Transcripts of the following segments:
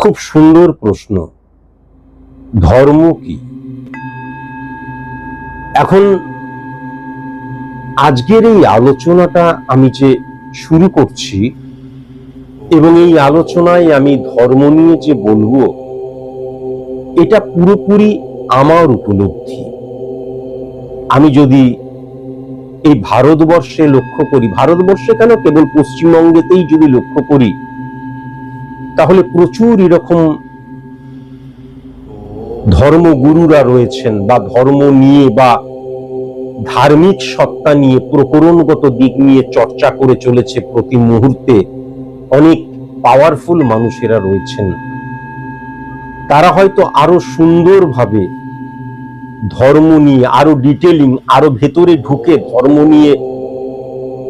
খুব সুন্দর প্রশ্ন। ধর্ম কি? এখন আজকের এই আলোচনাটা আমি যে শুরু করছি এবং এই আলোচনায় আমি ধর্ম নিয়ে যে বলব, এটা পুরোপুরি আমার উপলব্ধি। আমি যদি এই ভারতবর্ষে লক্ষ্য করি, ভারতবর্ষে কেন কেবল পশ্চিমবঙ্গেতেই যদি লক্ষ্য করি তাহলে প্রচুর এরকম ধর্মগুরুরা রয়েছেন বা ধর্ম নিয়ে বা ধার্মিক সত্তা নিয়ে, প্রকরণগত দিক নিয়ে চর্চা করে চলেছে প্রতি মুহূর্তে অনেক পাওয়ারফুল মানুষেরা রয়েছেন। তারা হয়তো আরও সুন্দরভাবে ধর্ম নিয়ে, আরও ডিটেলিং আরও ভেতরে ঢুকে ধর্ম নিয়ে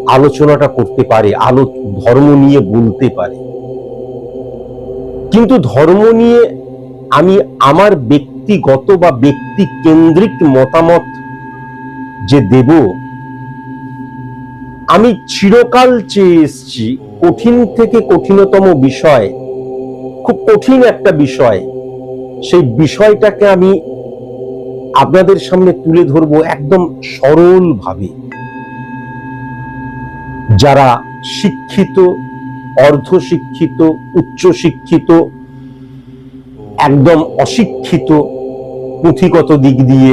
আলোচনাটা করতে পারে, আলো, ধর্ম নিয়ে বলতে পারে। কিন্তু ধর্ম নিয়ে আমি আমার ব্যক্তিগত বা ব্যক্তি কেন্দ্রিক মতামত যে দেব, আমি চিরকাল চেয়ে এসছি। কঠিন থেকে কঠিনতম বিষয়, খুব কঠিন একটা বিষয়। সেই বিষয়টাকে আমি আপনাদের সামনে তুলে ধরবো একদম সরল ভাবে যারা শিক্ষিত অর্ধ শিক্ষিত উচ্চ শিক্ষিত একদম অশিক্ষিত পুঁথিগত দিক দিয়ে।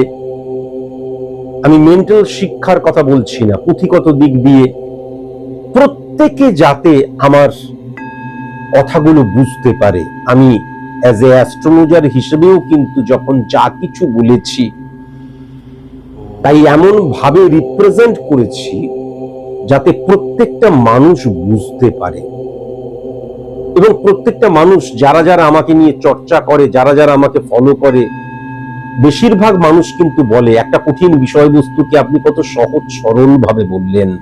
আমি মেন্টাল শিক্ষার কথা বলছি না, পুঁথিগত দিক দিয়ে প্রত্যেকে যাতে আমার কথাগুলো বুঝতে পারে। আমি অ্যাজ এ অ্যাস্ট্রোলজার হিসেবেও কিন্তু যখন যা কিছু বলেছি, তাই এমন ভাবে রিপ্রেজেন্ট করেছি, যাতে প্রত্যেকটা মানুষ বুঝতে পারে। এবং প্রত্যেকটা মানুষ যারা যারা আমাকে নিয়ে চর্চা করে যারা যারা আমাকে ফলো করে বেশিরভাগ মানুষ কিন্তু বলে একটা কঠিন বিষয়বস্তুকে আপনি কত সহজ সরল ভাবে বললেন।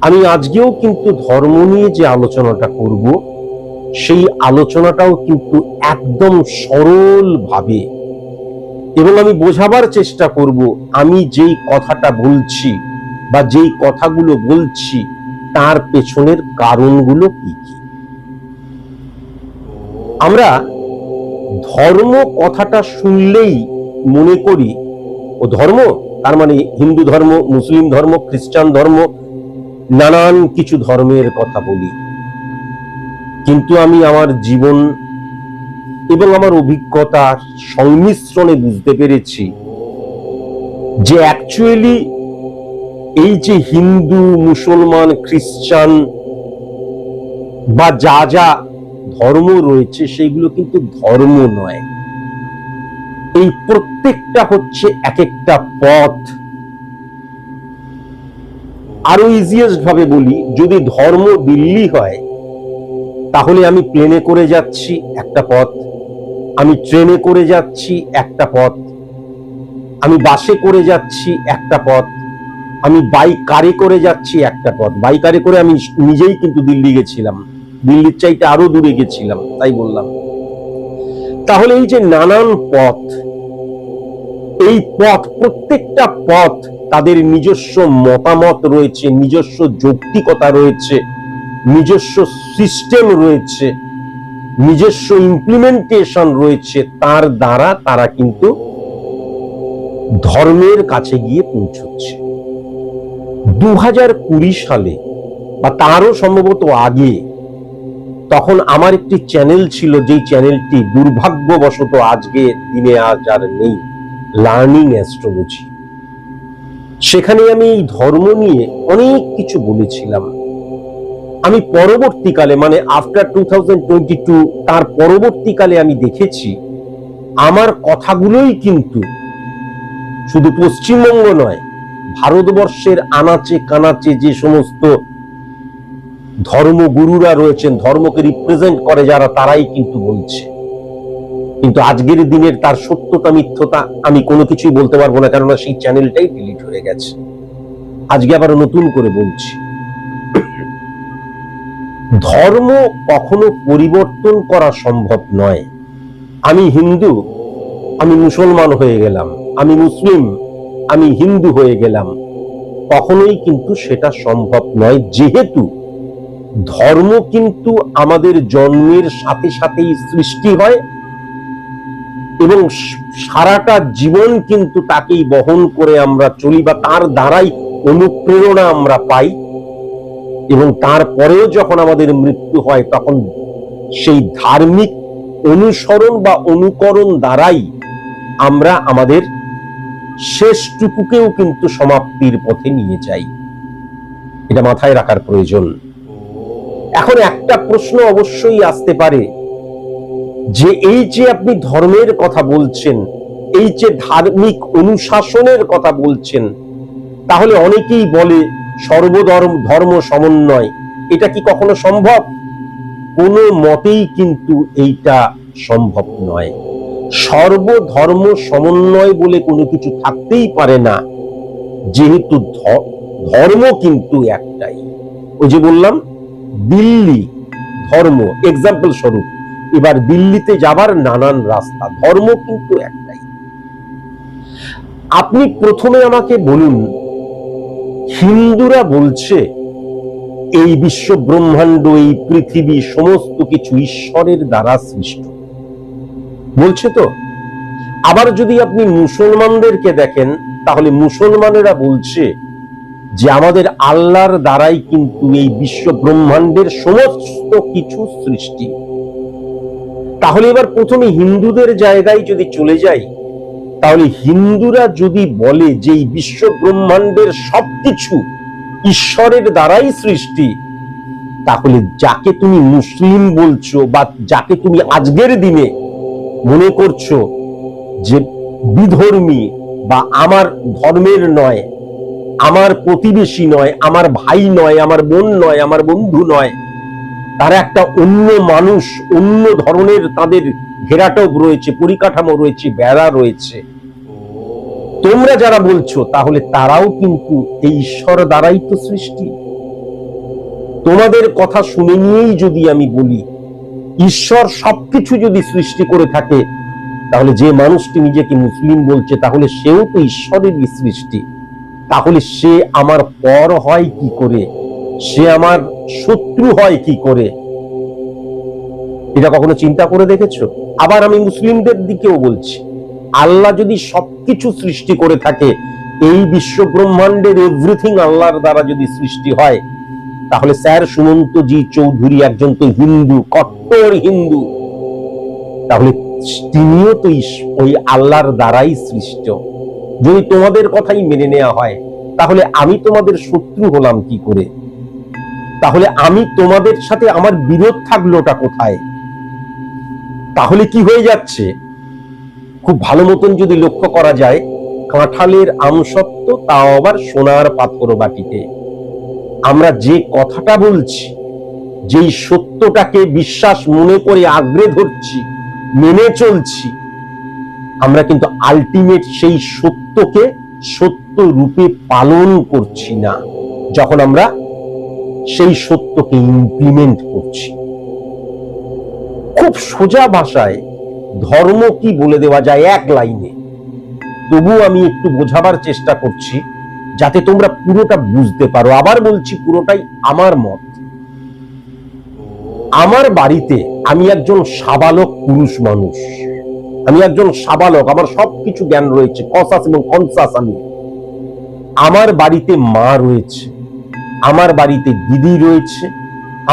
আমি আজকেও কিন্তু ধর্ম নিয়ে যে আলোচনাটা করব সেই আলোচনাটাও কিন্তু একদম সরল ভাবে এবং আমি বোঝাবার চেষ্টা করব আমি যেই কথাটা বলছি বা যেই কথাগুলো বলছি তার পেছনের কারণগুলো কি কি? আমরা ধর্ম কথাটা শুনলেই মনে করি, ও ধর্ম, তার মানে হিন্দু ধর্ম, মুসলিম ধর্ম, খ্রিস্টান ধর্ম, নানান কিছু ধর্মের কথা বলি। কিন্তু আমি আমার জীবন এবং আমার অভিজ্ঞতার সংমিশ্রণে বুঝতে পেরেছি যে অ্যাকচুয়ালি এই যে হিন্দু, মুসলমান, খ্রিস্টান বা যা যা ধর্ম রয়েছে, সেগুলো কিন্তু ধর্ম নয়। এই প্রত্যেকটা হচ্ছে এক একটা পথ। আরও ইজিয়েস্ট ভাবে বলি, যদি ধর্ম দিল্লি হয়, তাহলে আমি প্লেনে করে যাচ্ছি, একটা পথ। আমি ট্রেনে করে যাচ্ছি, একটা পথ। আমি বাসে করে যাচ্ছি, একটা পথ। আমি বাইক কারে করে যাচ্ছি, একটা পথ। বাইকারে করে আমি নিজেই কিন্তু দিল্লি গেছিলাম। দিল্লির চাইতে আরও দূরে গেছিলাম, তাই বললাম। তাহলে এই যে নানান পথ, এই পথ, প্রত্যেকটা পথ তাদের নিজস্ব মতামত রয়েছে, নিজস্ব যৌক্তিকতা রয়েছে, নিজস্ব সিস্টেম রয়েছে, নিজস্ব ইমপ্লিমেন্টেশন রয়েছে, তার দ্বারা তারা কিন্তু ধর্মের কাছে গিয়ে পৌঁছচ্ছে। দু হাজার কুড়ি সালে বা তারও সম্ভবত আগে তখন আমার একটি চ্যানেল ছিল, যেই চ্যানেলটি দুর্ভাগ্যবশত আজকে দিনে আজ আর নেই লার্নিং অ্যাস্ট্রোলজি সেখানে আমি এই ধর্ম নিয়ে অনেক কিছু বলেছিলাম। আমি পরবর্তীকালে মানে আফটার টু তার পরবর্তীকালে আমি দেখেছি, আমার কথাগুলোই কিন্তু শুধু পশ্চিমবঙ্গ নয়, ভারতবর্ষের আনাচে কানাচে যে সমস্ত ধর্মগুরুরা রয়েছেন, ধর্মকে রিপ্রেজেন্ট করে যারা, তারাই কিন্তু বলছে। কিন্তু আজকের দিনের তার সত্যতা, মিথ্যতা আমি কোনো কিছুই বলতে পারব না, কেননা সেই চ্যানেলটাই ডিলিট হয়ে গেছে। আজকে আবার নতুন করে বলছি। ধর্ম কখনো পরিবর্তন করা সম্ভব নয়। আমি হিন্দু, আমি মুসলমান হয়ে গেলাম, আমি মুসলিম, আমি হিন্দু হয়ে গেলাম। কখনোই কিন্তু সেটা সম্ভব নয়, যেহেতু ধর্ম কিন্তু আমাদের জন্মের সাথে সাথেই সৃষ্টি হয় এবং সারাটা জীবন কিন্তু তাকেই বহন করে আমরা চলি বা তার দ্বারাই অনুপ্রেরণা আমরা পাই এবং তারপরেও যখন আমাদের মৃত্যু হয় তখন সেই ধার্মিক অনুসরণ বা অনুকরণ দ্বারাই আমরা আমাদের শেষটুকুকেও কিন্তু সমাপ্তির পথে নিয়ে যাই। এটা মাথায় রাখার প্রয়োজন। এখন একটা প্রশ্ন অবশ্যই আসতে পারে। যে এই যে আপনি ধর্মের কথা বলছেন, এই যে ধার্মিক অনুশাসনের কথা বলছেন, তাহলে অনেকেই বলে সর্বধর্ম, ধর্ম সমন্বয়। এটা কি কখনো সম্ভব? কোনো মতেই কিন্তু এইটা সম্ভব নয়। সর্বধর্ম সমন্বয় বলে কোনো কিছু থাকতেই পারে না, যেহেতু ধর্ম কিন্তু একটাই। ওই যে বললাম দিল্লি ধর্ম এক্সাম্পল স্বরূপ। এবার দিল্লিতে যাবার নানান রাস্তা, ধর্ম কিন্তু একটাই। আপনি প্রথমে আমাকে বলুন, হিন্দুরা বলছে, এই বিশ্ব ব্রহ্মাণ্ড, এই পৃথিবী, সমস্ত কিছু ঈশ্বরের দ্বারা সৃষ্ট। বলছে তো? আবার যদি আপনি মুসলমানদেরকে দেখেন, তাহলে মুসলমানেরা বলছে যে আমাদের আল্লাহর দ্বারাই কিন্তু এই বিশ্ব ব্রহ্মাণ্ডের সমস্ত কিছু সৃষ্টি। তাহলে এবার প্রথমে হিন্দুদের জায়গায় যদি চলে যাই, তাহলে হিন্দুরা যদি বলে যে এই বিশ্ব ব্রহ্মাণ্ডের সবকিছু ঈশ্বরের দ্বারাই সৃষ্টি, তাহলে যাকে তুমি মুসলিম বলছো বা যাকে তুমি আজকের দিনে মনে করছ যে বিধর্মী বা আমার ধর্মের নয় আমার প্রতিবেশী নয়, আমার ভাই নয়, আমার বোন নয়, আমার বন্ধু নয়। তারা একটা অন্য মানুষ, অন্য ধরনের তাদের ঘেরাটক রয়েছে, পরিকাঠামো রয়েছে, বেড়া রয়েছে। তোমরা যারা বলছো, তাহলে তারাও কিন্তু এই ঈশ্বর দ্বারাই তো সৃষ্টি। তোমাদের কথা শুনে নিয়েই যদি আমি বলি, ঈশ্বর সবকিছু যদি সৃষ্টি করে থাকে, তাহলে যে মানুষটি নিজেকে মুসলিম বলছে, তাহলে সেও তো ঈশ্বরেরই সৃষ্টি। তাহলে সে আমার পর হয় কি করে? সে আমার শত্রু হয় কি করে? এটা কখনো চিন্তা করে দেখেছ? আবার আমি মুসলিমদের দিকেও বলছি, আল্লাহ যদি সবকিছু সৃষ্টি করে থাকে, এই বিশ্ব ব্রহ্মাণ্ডের এভরিথিং আল্লাহর দ্বারা যদি সৃষ্টি হয়, তাহলে স্যার সুমন্ত জি চৌধুরী একজন তো হিন্দু, কট্টর হিন্দু। তাহলে তিনিও তো ওই আল্লাহর দ্বারাই সৃষ্ট। যদি তোমাদের কথাই মেনে নেওয়া হয়, তাহলে আমি তোমাদের শত্রু হলাম কি করে? তাহলে আমি তোমাদের সাথে আমার বিরোধ থাকলোটা কোথায়? তাহলে কি হয়ে যাচ্ছে? খুব ভালো মতন যদি লক্ষ্য করা যায়, কাঁঠালের আমসত্ব তাও আবার সোনার পাথর বাটিতে। আমরা যে কথাটা বলছি, যেই সত্যটাকে বিশ্বাস মনে করে আগ্রে ধরছি, মেনে চলছি আমরা কিন্তু আলটিমেট সেই সত্যকে সত্য রূপে পালন করছি না। যখন আমরা সেই সত্যকে ইমপ্লিমেন্ট করছি। খুব সোজা ভাষায় ধর্ম কি বলে দেওয়া যায় এক লাইনে। তবু আমি একটু বোঝাবার চেষ্টা করছি, যাতে তোমরা পুরোটা বুঝতে পারো। আবার বলছি পুরোটাই আমার মত। আমার বাড়িতে আমি একজন সাবালক পুরুষ মানুষ। আমি একজন সাবালক, আমার সবকিছু জ্ঞান রয়েছে কসাস এবং কনসাস আমি। আমার বাড়িতে মা রয়েছে, আমার বাড়িতে দিদি রয়েছে,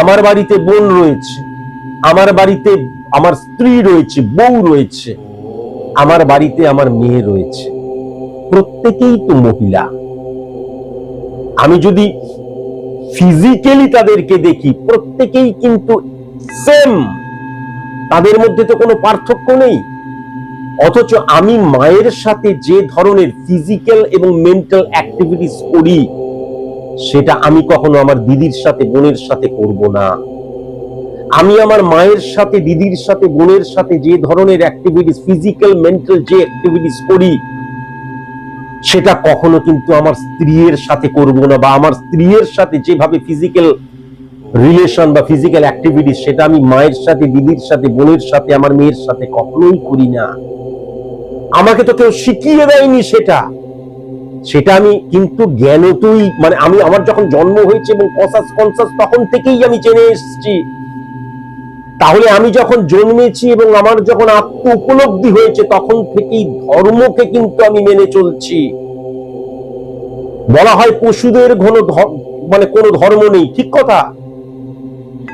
আমার বাড়িতে বোন রয়েছে, আমার বাড়িতে আমার স্ত্রী রয়েছে, বউ রয়েছে, আমার বাড়িতে আমার মেয়ে রয়েছে। প্রত্যেকেই তো মহিলা। আমি যদি ফিজিক্যালি তাদেরকে দেখি, প্রত্যেকেই কিন্তু সেম তাদের মধ্যে তো কোনো পার্থক্য নেই। অথচ আমি মায়ের সাথে যে ধরনের ফিজিক্যাল এবং মেন্টাল অ্যাক্টিভিটিস করি, সেটা আমি কখনো আমার দিদির সাথে, বোনের সাথে করব না। আমি আমার মায়ের সাথে, দিদির সাথে, বোনের সাথে যে ধরনের অ্যাক্টিভিটিস ফিজিক্যাল মেন্টাল যে অ্যাক্টিভিটিস করি, সেটা কখনো কিন্তু আমার স্ত্রীর সাথে করব না বা আমার স্ত্রীর সাথে যেভাবে ফিজিক্যাল রিলেশন বা ফিজিক্যাল অ্যাক্টিভিটিস সেটা আমি মায়ের সাথে, দিদির সাথে, বোনের সাথে, আমার মেয়ের সাথে কখনোই করি না। আমাকে তো কেউ শিখিয়ে দেয়নি সেটা। সেটা আমি কিন্তু জ্ঞানতই মানে আমি, আমার যখন জন্ম হয়েছে এবং কনসাস কনসাস তখন থেকেই আমি জেনে এসেছি। তাহলে আমি যখন জন্মেছি এবং আমার যখন আত্ম উপলব্ধি হয়েছে, তখন থেকেই ধর্মকে কিন্তু আমি মেনে চলছি। বলা হয় পশুদের ঘন মানে কোনো ধর্ম নেই, ঠিক কথা?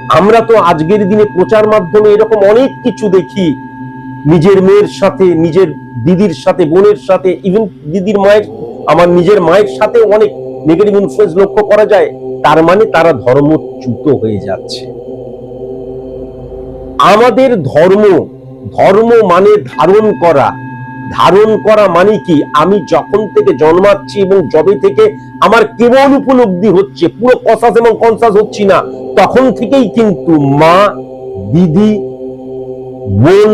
আমরা তো আজকের দিনে প্রচার মাধ্যমে এরকম অনেক কিছু দেখি। নিজের মেয়ের সাথে, নিজের দিদির সাথে, বোনের সাথে ইভেন দিদির মায়ের, আমার নিজের মায়ের সাথে অনেক নেগেটিভ ইনফ্লুয়েন্স লক্ষ্য করা যায়। তার মানে তারা ধর্মচ্যুত হয়ে যাচ্ছে। আমাদের ধর্ম ধর্ম মানে ধারণ করা। ধারণ করা মানে কি? আমি যখন থেকে জন্মাচ্ছি এবং যবে থেকে আমার কেবল উপলব্ধি হচ্ছে, পুরো কসাস এবং কনসাস হচ্ছি না, তখন থেকেই কিন্তু মা, দিদি, বোন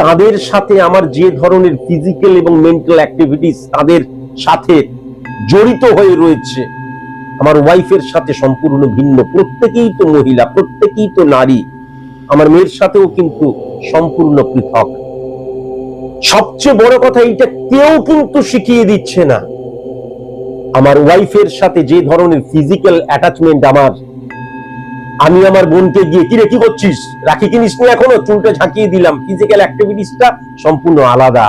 তাদের সাথে আমার যে ধরনের ফিজিক্যাল এবং মেন্টাল অ্যাক্টিভিটিস তাদের সাথে জড়িত হয়ে রয়েছে, আমার ওয়াইফের সাথে সম্পূর্ণ ভিন্ন। প্রত্যেকেই তো মহিলা, প্রত্যেকেই তো নারী। আমার মেয়ের সাথেও কিন্তু সম্পূর্ণ পৃথক। সবচেয়ে বড় কথা এইটা, কেউ কিন্তু শিখিয়ে দিচ্ছে না। আমার ওয়াইফের সাথে যে ধরনের ফিজিক্যাল অ্যাটাচমেন্ট আমার আমি আমার বোনকে গিয়ে, কিরে, কি করছিস? রাখি কিনিস নি এখনও? চুলটা ঝাঁকিয়ে দিলাম। ফিজিক্যাল অ্যাক্টিভিটিসটা সম্পূর্ণ আলাদা।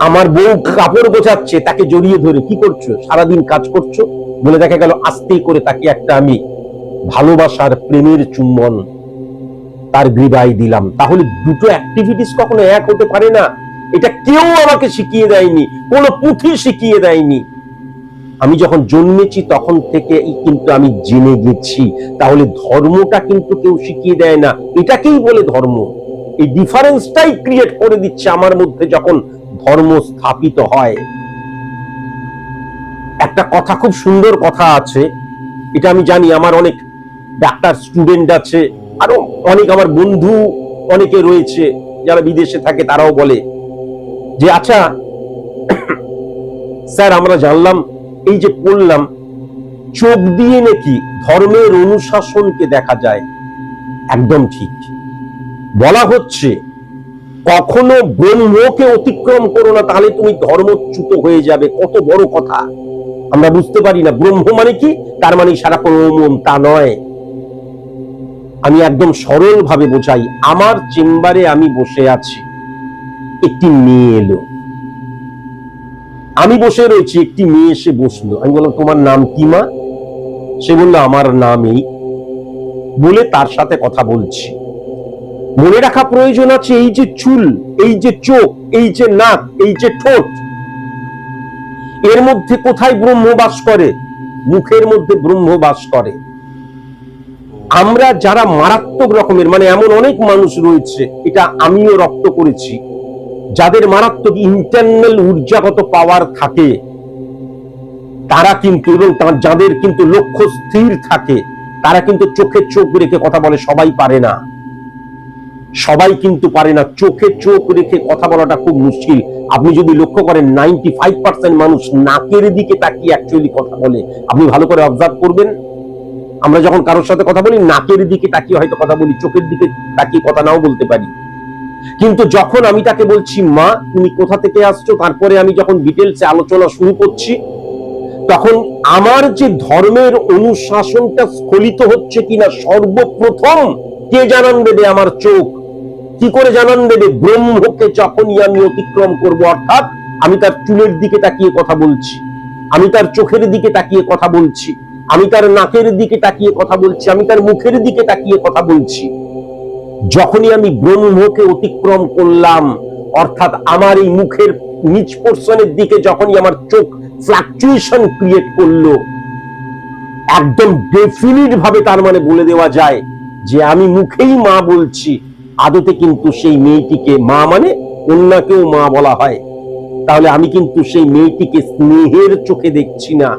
আমার বউ কাপড় গোছাচ্ছে, তাকে জড়িয়ে ধরে, কি করছ? সারাদিন কাজ করছ? বলে দেখা গেল আস্তেই করে তাকে একটা আমি ভালোবাসার প্রেমের চুম্বন তার গ্রীবাই দিলাম। তাহলে দুটো অ্যাক্টিভিটিস কখনো এক হতে পারে না। এটা কেউ আমাকে শিখিয়ে দেয়নি, কোনো পুঁথি শিখিয়ে দেয়নি। আমি যখন জন্মেছি তখন থেকে কিন্তু আমি জেনে গেছি। তাহলে ধর্মটা কিন্তু কেউ শিখিয়ে দেয় না। এটাকেই বলে ধর্ম। এই ডিফারেন্সটাই ক্রিয়েট করে দিচ্ছে আমার মধ্যে যখন ধর্ম স্থাপিত হয়। একটা কথা খুব সুন্দর কথা আছে। এটা আমি জানি, আমার অনেক ডাক্তার স্টুডেন্ট আছে, আরও অনেক আমার বন্ধু অনেকে রয়েছে, যারা বিদেশে থাকে তারাও বলে যে আচ্ছা স্যার, আমরা জানলাম এই যে পড়লাম চোখ দিয়ে নাকি ধর্মের অনুশাসনকে দেখা যায়, একদম ঠিক। বলা হচ্ছে, কখনো ব্রহ্মকে অতিক্রম করো না, তাহলে তুমি ধর্মচ্যুত হয়ে যাবে। কত বড় কথা। আমরা বুঝতে পারি না, ব্রহ্ম মানে কি? তার মানে সারা ওম তা নয়। আমি একদম সরল ভাবে বোঝাই, আমার চেম্বারে আমি বসে আছি। একটি মেয়ে এলো আমি বসে রয়েছি, একটি মেয়ে এসে বসল। আমি বললাম, তোমার নাম কি মা? সে বলল, আমার নাম এই। বলে তার সাথে কথা বলছি। মনে রাখা প্রয়োজন আছে, এই যে চুল, এই যে চোখ, এই যে নাক, এই যে ঠোঁট, এর মধ্যে কোথায় ব্রহ্ম বাস করে? মুখের মধ্যে ব্রহ্ম বাস করে। আমরা যারা মারাত্মক রকমের মানে এমন অনেক মানুষ রয়েছে, এটা আমিও রক্ত করেছি। যাদের মারাত্মক ইন্টারনাল ঊর্জাগত পাওয়ার থাকে, তারা কিন্তু এবং তার যাদের কিন্তু লক্ষ্য স্থির থাকে, তারা কিন্তু চোখে চোখ রেখে কথা বলে, সবাই পারে না। সবাই কিন্তু পারে না। চোখে চোখ রেখে কথা বলাটা খুব মুশকিল। আপনি যদি লক্ষ্য করেন নাইনটি ফাইভ পার্সেন্ট মানুষ নাকের দিকে তাকিয়ে অ্যাকচুয়ালি কথা বলে। আপনি ভালো করে অবজার্ভ করবেন। আমরা যখন কারোর সাথে কথা বলি, নাকের দিকে তাকিয়ে হয়তো কথা বলি, চোখের দিকে তাকিয়ে কথা নাও বলতে পারি। কিন্তু যখন আমি তাকে বলছি, মা, তুমি কোথা থেকে আসছো? তারপরে আমি যখন ডিটেলসে আলোচনা শুরু করছি, তখন আমার যে ধর্মের অনুশাসনটা স্খলিত হচ্ছে কিনা সর্বপ্রথম কে জানান দেবে আমার চোখ? কি করে জানান দেবে? ব্রহ্মকে যখনই আমি অতিক্রম করব, অর্থাৎ আমি তার চুলের দিকে তাকিয়ে কথা বলছি, আমি তার চোখের দিকে তাকিয়ে কথা বলছি, আমি তার নাকের দিকে তাকিয়ে কথা বলছি, আমি তার মুখের দিকে তাকিয়ে কথা বলছি। যখনই আমি ব্রহ্মকে অতিক্রম করলাম, অর্থাৎ আমার এই মুখের নিচ পোর্শনের দিকে যখনই আমার চোখ ফ্লাকচুয়েশন ক্রিয়েট করল, একদম ডেফিনিট ভাবে তার মানে বলে দেওয়া যায় যে আমি মুখেই মা বলছি। আদতে কিন্তু সেই মেয়েটিকে মা মানে কন্যাকেও মা বলা হয়। তাহলে আমি কিন্তু সেই মেয়েটিকে স্নেহের চোখে দেখছি না।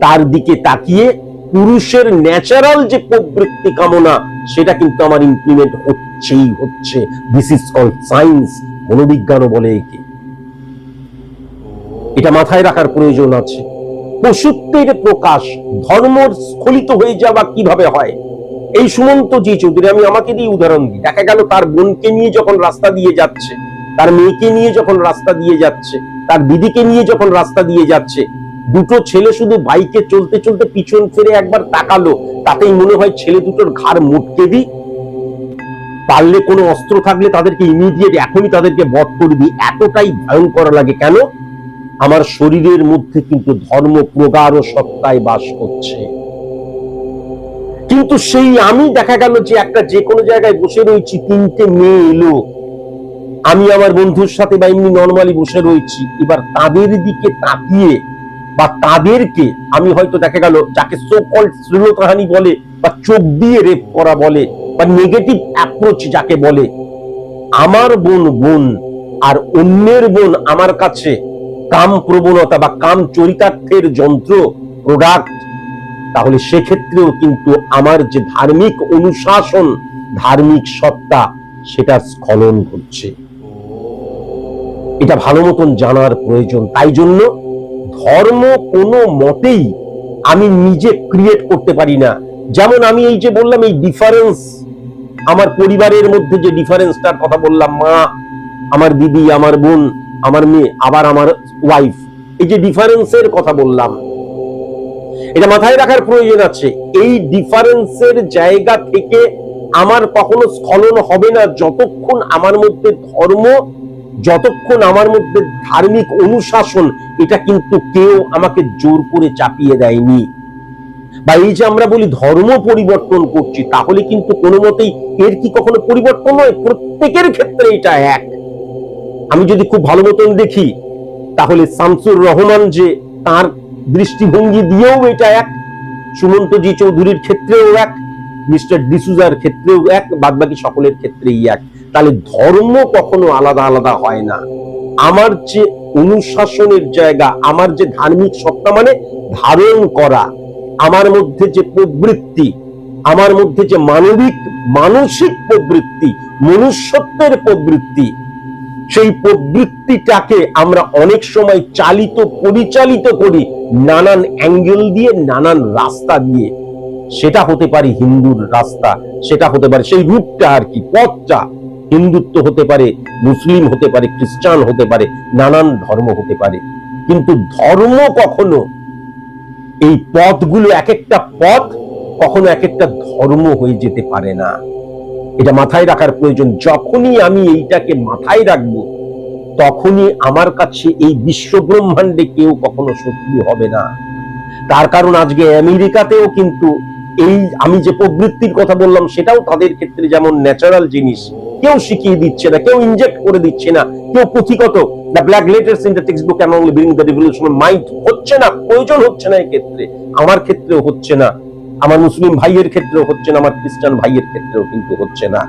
তার দিকে তাকিয়ে পুরুষের ন্যাচারাল যে প্রবৃত্তি কামনা সেটা কিন্তু আমার ইমপ্লিমেন্ট হচ্ছেই হচ্ছে। দিস ইজ কল সায়েন্স মনোবিজ্ঞানও বলে একে। এটা মাথায় রাখার প্রয়োজন আছে। পশুত্বের প্রকাশ ধর্ম স্খলিত হয়ে যাওয়া কীভাবে হয়? এই সুমন্ত জি চৌধুরী আমি আমাকে দিয়ে উদাহরণ দিই। দেখা গেল তার বোনকে নিয়ে যখন রাস্তা দিয়ে যাচ্ছে তার মেয়েকে নিয়ে যখন রাস্তা দিয়ে যাচ্ছে তার দিদিকে নিয়ে যখন রাস্তা দিয়ে যাচ্ছে দুটো ছেলে শুধু বাইকে চলতে চলতে পিছন ফিরে একবার তাকালো তাতেই মনে হয় ছেলে দুটোর ঘাড় মুটকে দিই। পারলে কোনো অস্ত্র থাকলে তাদেরকে ইমিডিয়েট এখনই তাদেরকে বধ করে দিই। এতটাই ভয়ঙ্কর লাগে কেন? আমার শরীরের মধ্যে কিন্তু ধর্ম প্রগাঢ় সত্তায় বাস করছে। কিন্তু সেই আমি দেখা গেল যে একটা যে কোনো জায়গায় বসে রয়েছি, তিনটে মেয়ে এলো। আমি আমার বন্ধুর সাথে বা এমনি নর্মালি বসে রয়েছি। এবার তাদের দিকে তাকিয়ে বা তাদেরকে আমি হয়তো দেখা গেল যাকে সো কল্ড শ্লীলতাহানি বলে বা চোখ দিয়ে রেপ করা বলে বা নেগেটিভ অ্যাপ্রোচ যাকে বলে, আমার বোন বোন আর অন্যের বোন আমার কাছে কাম প্রবণতা বা কাম চরিতার্থের যন্ত্র প্রোডাক্ট তাহলে সেক্ষেত্রেও কিন্তু আমার যে ধার্মিক অনুশাসন, ধার্মিক সত্তা, সেটা স্খলন ঘটছে। এটা ভালো মতন জানার প্রয়োজন। তাই জন্য ধর্ম কোনো মতেই আমি নিজে ক্রিয়েট করতে পারি না। যেমন আমি এই যে বললাম, এই ডিফারেন্স আমার পরিবারের মধ্যে যে ডিফারেন্সটার কথা বললাম, মা, আমার দিদি, আমার বোন, আমার মেয়ে, আবার আমার ওয়াইফ এই যে ডিফারেন্সের কথা বললাম, এটা মাথায় রাখার প্রয়োজন আছে। এই ডিফারেন্সের জায়গা থেকে আমার কখনো স্খলন হবে না, যতক্ষণ আমার মধ্যে ধর্ম যতক্ষণ আমার মধ্যে ধার্মিক অনুশাসন, এটা কিন্তু কেউ আমাকে জোর করে চাপিয়ে দেয়নি। বা এই যে আমরা বলি ধর্ম পরিবর্তন করছি, তাহলে কিন্তু কোনো মতেই এর কি কখনো পরিবর্তন নয় প্রত্যেকের ক্ষেত্রে এটা এক। আমি যদি খুব ভালো মতন দেখি, তাহলে শামসুর রহমান যে তার দৃষ্টিভঙ্গি দিয়েও এটা এক, সুমন্তজি চৌধুরীর ক্ষেত্রেও এক, মিস্টার ডিসুজার ক্ষেত্রেও এক, বাদবাকি সকলের ক্ষেত্রেই এক। তাহলে ধর্ম কখনো আলাদা আলাদা হয় না। আমার যে অনুশাসনের জায়গা, আমার যে ধার্মিক সত্তা মানে ধারণ করা, আমার মধ্যে যে প্রবৃত্তি, আমার মধ্যে যে মানবিক, মানসিক প্রবৃত্তি, মনুষ্যত্বের প্রবৃত্তি, সেই প্রবৃত্তিটাকে আমরা অনেক সময় চালিত, পরিচালিত করি নানান অ্যাঙ্গেল দিয়ে, নানান রাস্তা দিয়ে। সেটা হতে পারে হিন্দুর রাস্তা, সেটা হতে পারে সেই রূপটা আর কি, পথটা। হিন্দুত্ব হতে পারে, মুসলিম হতে পারে, খ্রিস্টান হতে পারে, নানান ধর্ম হতে পারে। কিন্তু ধর্ম কখনো এই পথগুলো এক একটা পথ কখনো এক একটা ধর্ম হয়ে যেতে পারে না। এটা মাথায় রাখার প্রয়োজন। যখনই আমি এইটাকে মাথায় রাখব, তখনই আমার কাছে এই বিশ্ব ব্রহ্মাণ্ডে কেউ কখনো শত্রু হবে না। তার কারণ আজকে আমেরিকাতেও কিন্তু এই আমি যে প্রবৃত্তির কথা বললাম, সেটাও তাদের ক্ষেত্রে যেমন ন্যাচারাল জিনিস কেউ শিখিয়ে দিচ্ছে না, কেউ ইনজেক্ট করে দিচ্ছে না, কেউ পুঁথিগত। আমার ক্ষেত্রেও হচ্ছে না। আমার মুসলিম ভাইয়ের ক্ষেত্রেও হচ্ছে না, আমার খ্রিস্টান ভাইয়ের ক্ষেত্রেও কিন্তু হচ্ছে না।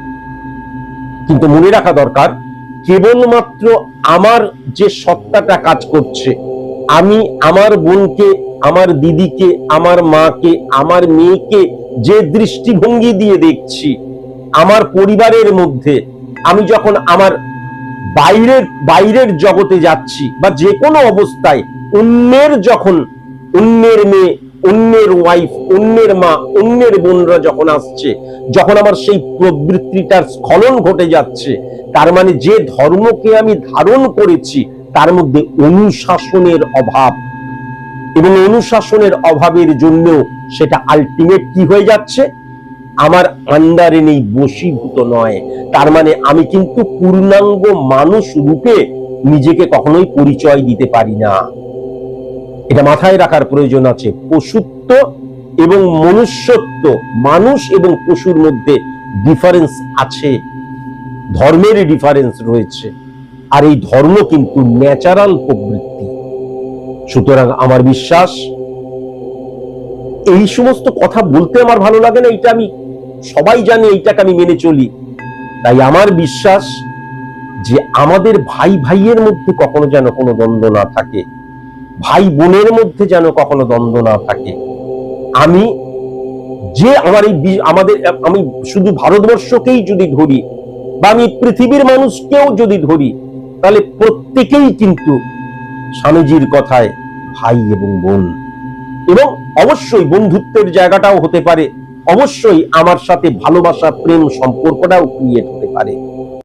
কিন্তু মনে রাখা দরকার, কেবলমাত্র আমার যে সত্তাটা কাজ করছে, আমি আমার বোনকে, আমার দিদিকে, আমার মাকে, আমার মেয়েকে যে দৃষ্টিভঙ্গি দিয়ে দেখছি আমার পরিবারের মধ্যে আমি যখন আমার বাইরের বাইরের জগতে যাচ্ছি বা যে কোনো অবস্থায় অন্যের যখন, অন্যের মেয়ে, অন্যের ওয়াইফ অন্যের মা, অন্যের বোনরা যখন আসছে, যখন আমার সেই প্রবৃত্তিটার স্খলন ঘটে যাচ্ছে, তার মানে যে ধর্মকে আমি ধারণ করেছি, তার মধ্যে অনুশাসনের অভাব। এবং অনুশাসনের অভাবের জন্য সেটা আলটিমেট কি হয়ে যাচ্ছে? আমার আন্ডারে নেই বশীভূত নয়। তার মানে আমি কিন্তু পূর্ণাঙ্গ মানুষ রূপে নিজেকে কখনোই পরিচয় দিতে পারি না। এটা মাথায় রাখার প্রয়োজন আছে। পশুত্ব এবং মনুষ্যত্ব, মানুষ এবং পশুর মধ্যে ডিফারেন্স আছে। ধর্মের ডিফারেন্স রয়েছে। আর এই ধর্ম কিন্তু ন্যাচারাল প্রবৃত্তি। সুতরাং আমার বিশ্বাস, এই সমস্ত কথা বলতে আমার ভালো লাগে না, এটা আমি সবাই জানে এইটাকে আমি মেনে চলি। তাই আমার বিশ্বাস যে আমাদের ভাই ভাইয়ের মধ্যে কখনো যেন কোনো দ্বন্দ্ব না থাকে, ভাই বোনের মধ্যে যেন কখনো দ্বন্দ্ব না থাকে। আমি যে আমার এই আমাদের, আমি শুধু ভারতবর্ষকেই যদি ধরি বা আমি পৃথিবীর মানুষকেও যদি ধরি, তাহলে প্রত্যেকেই কিন্তু স্বামীজির কথায় ভাই এবং বোন। এবং অবশ্যই বন্ধুত্বের জায়গাটাও হতে পারে। অবশ্যই আমার সাথে ভালোবাসা প্রেম সম্পর্কটাও ক্রিয়েট হতে পারে।